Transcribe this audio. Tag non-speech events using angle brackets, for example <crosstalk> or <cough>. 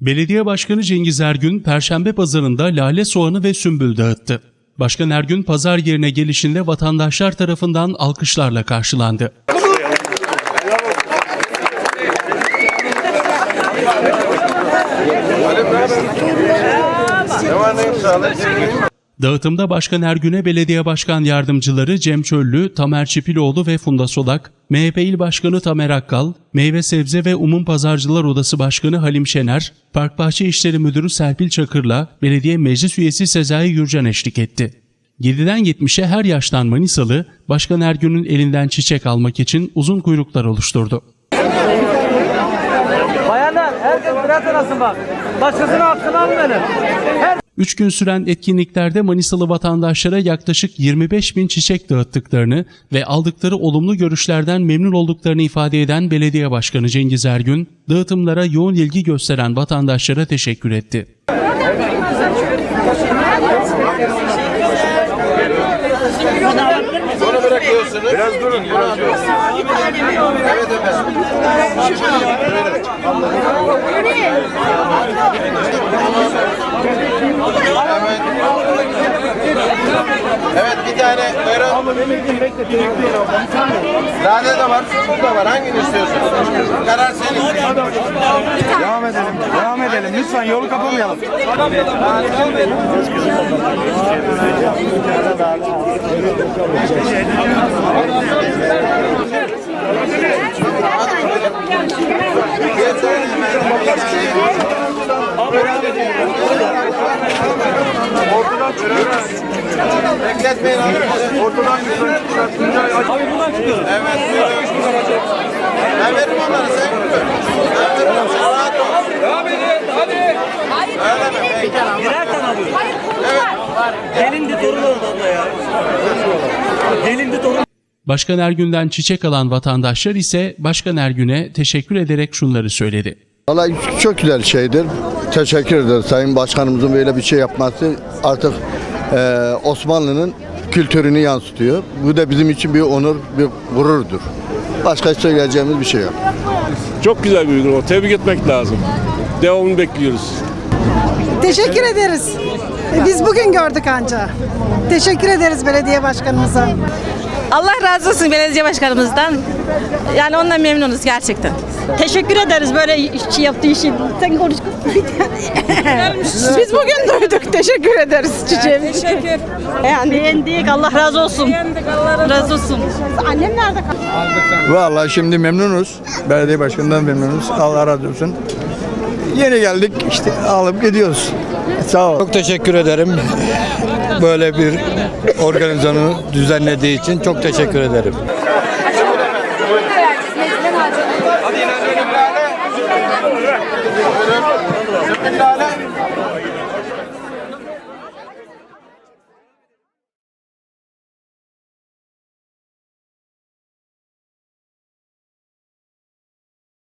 Belediye Başkanı Cengiz Ergün, Perşembe pazarında lale soğanı ve sümbül dağıttı. Başkan Ergün pazar yerine gelişinde vatandaşlar tarafından alkışlarla karşılandı. Dağıtımda Başkan Ergün'e belediye başkan yardımcıları Cem Çöllü, Tamer Çipiloğlu ve Funda Solak, MHP İl Başkanı Tamer Akkal, Meyve Sebze ve Umum Pazarcılar Odası Başkanı Halim Şener, Park Bahçe İşleri Müdürü Serpil Çakır'la belediye meclis üyesi Sezai Gürcan eşlik etti. 7'den 70'e her yaştan Manisalı, Başkan Ergün'ün elinden çiçek almak için uzun kuyruklar oluşturdu. Bayanlar herkes birer tarafsın bak. Başkasının hakkını almayın. Her 3 gün süren etkinliklerde Manisalı vatandaşlara yaklaşık 25 bin çiçek dağıttıklarını ve aldıkları olumlu görüşlerden memnun olduklarını ifade eden Belediye Başkanı Cengiz Ergün, dağıtımlara yoğun ilgi gösteren vatandaşlara teşekkür etti. Biraz durun. Biraz durun. Evet efendim. Evet bir tane buyurun. Lale de var, sümbül de var. Hangini istiyorsunuz? Karar senin. Devam edelim. Devam edelim. Lütfen yolu kapamayalım. Bekletmeyin abi. Ortadan Abi buradan çıkıyoruz. Evet. buyurun. Ben veririm onları sen. Ben veririm. Sen rahat ol. Devam edin. Hadi. Öyle mi? Peki. birer tane alıyor. Gelindi torun oldu abla ya. Gelindi torun. Başkan Ergün'den çiçek alan vatandaşlar ise Başkan Ergün'e teşekkür ederek şunları söyledi. Valla çok güzel şeydir. Teşekkür ederiz Sayın Başkanımızın böyle bir şey yapması artık eee, Osmanlı'nın kültürünü yansıtıyor. Bu da bizim için bir onur, bir gururdur. Başka söyleyeceğimiz bir şey yok. Çok güzel bir uygulama. Tebrik etmek lazım. Devamını bekliyoruz. Teşekkür ederiz. E, Biz bugün gördük anca. Teşekkür ederiz belediye başkanımıza. Allah razı olsun belediye başkanımızdan. Yani ondan memnunuz gerçekten. Teşekkür ederiz böyle iş- yaptığı için. Sen konuş. <laughs> Biz bugün duyduk. Teşekkür ederiz çiçeğim. Teşekkür. Yani beğendik. Allah razı olsun. razı olsun. Annem nerede kaldı? Vallahi şimdi memnunuz. Belediye başkanından memnunuz. Allah razı olsun. Yeni geldik işte alıp gidiyoruz. Sağ ol. Çok teşekkür ederim. Böyle bir organizasyonu düzenlediği için çok teşekkür ederim. لا لا